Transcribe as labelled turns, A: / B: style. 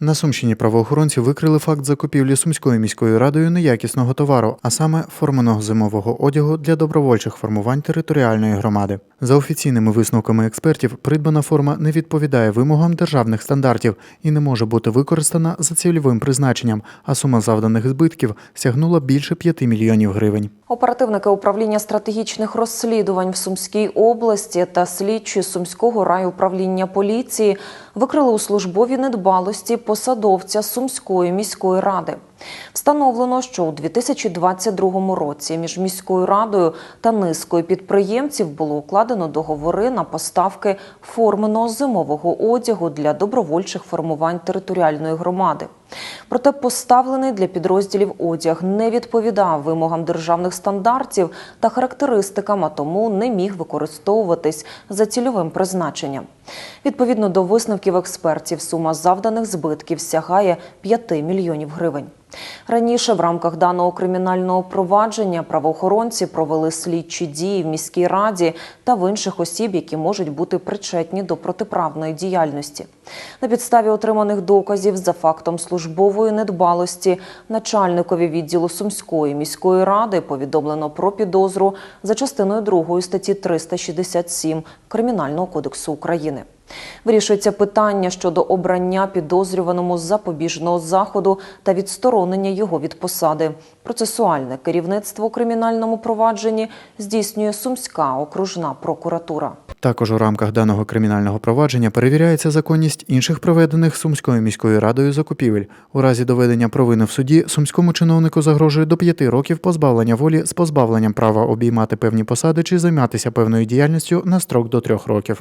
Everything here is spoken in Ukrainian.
A: На Сумщині правоохоронці викрили факт закупівлі Сумською міською радою неякісного товару, а саме форменого зимового одягу для добровольчих формувань територіальної громади. За офіційними висновками експертів, придбана форма не відповідає вимогам державних стандартів і не може бути використана за цільовим призначенням, а сума завданих збитків сягнула більше 5 мільйонів гривень.
B: Оперативники управління стратегічних розслідувань в Сумській області та слідчі Сумського райуправління поліції викрили у службовій недбалості посадовця Сумської міської ради. Встановлено, що у 2022 році між міською радою та низкою підприємців було укладено договори на поставки форменого зимового одягу для добровольчих формувань територіальної громади. Проте поставлений для підрозділів одяг не відповідав вимогам державних стандартів та характеристикам, а тому не міг використовуватись за цільовим призначенням. Відповідно до висновків експертів, сума завданих збитків сягає 5 мільйонів гривень. Раніше в рамках даного кримінального провадження правоохоронці провели слідчі дії в міській раді та в інших осіб, які можуть бути причетні до протиправної діяльності. На підставі отриманих доказів за фактом службової недбалості начальникові відділу Сумської міської ради повідомлено про підозру за частиною 2 статті 367 Кримінального кодексу України. Вирішується питання щодо обрання підозрюваному запобіжного заходу та відсторонення його від посади. Процесуальне керівництво у кримінальному провадженні здійснює Сумська окружна прокуратура.
A: Також у рамках даного кримінального провадження перевіряється законність інших проведених Сумською міською радою закупівель. У разі доведення провини в суді сумському чиновнику загрожує до п'яти років позбавлення волі з позбавленням права обіймати певні посади чи займатися певною діяльністю на строк до трьох років.